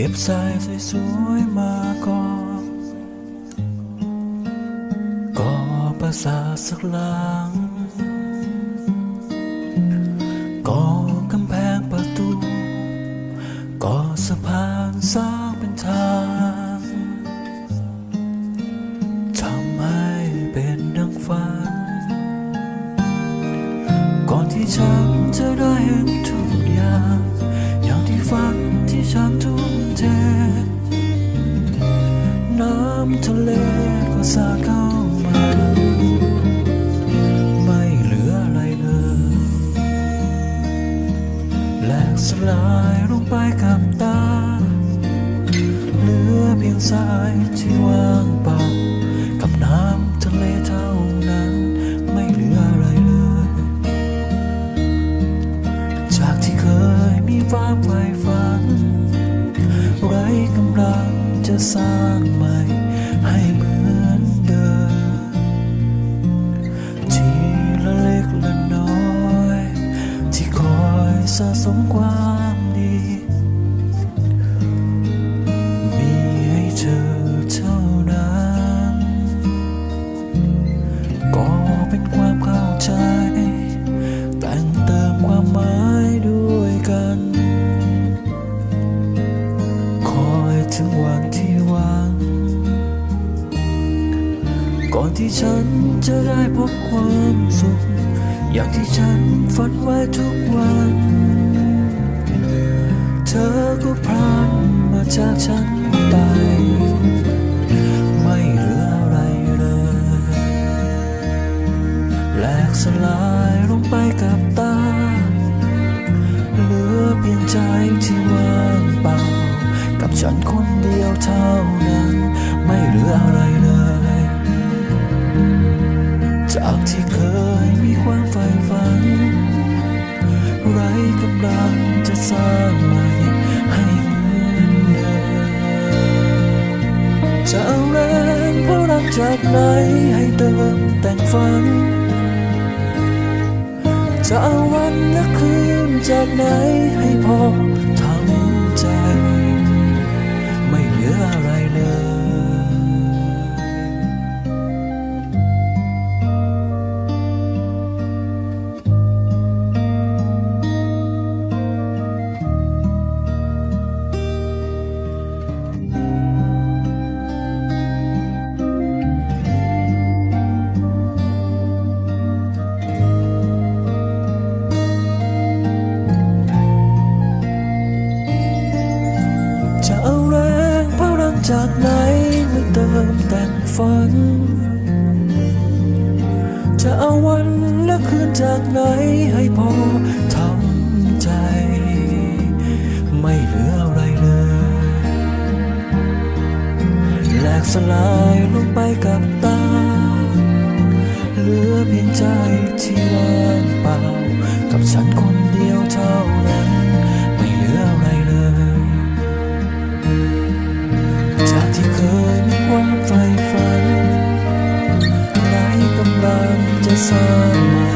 เก็บสายสวยๆมาก่อนก่อประสาทสักหลังก่อกำแพงประตูก่อสะพานสร้างเป็นทางทำให้เป็นดังฝัน ก่อนที่ฉัน งจะสร้างใหม่ให้เหมือ ที่ฉันจะได้พบความสุข อย่างที่ฉันฝันไว้ทุกวัน เธอก็พลันมาจากฉันไป ไม่เหลืออะไรเลยแหลกสลายลงไปกับตา เหลือเพียงใจที่ว่างเปล่า กับฉันคนเดียวเท่านั้น ไม่เหลืออะไรเลย จากที่เคยมีความใฝ่ฝัน ไรกำลังจะสร้างใหม่ให้เหมือนเดิมจะเอาแรงพลังจากไหนให้เติมแต่งฝัน จะเอาวันและคืนจากไหนให้พอ จากไหนให้พอทำใจ ไม่เหลืออะไรเลยแหลกสลายลงไปกับตา เหลือเพียงใจที่ว่างเปล่า กับฉันคนเดียวเท่านั้น ไม่เหลืออะไรเลย จากที่เคยมีความใฝ่ฝันไรกำลังจะสร้างใหม่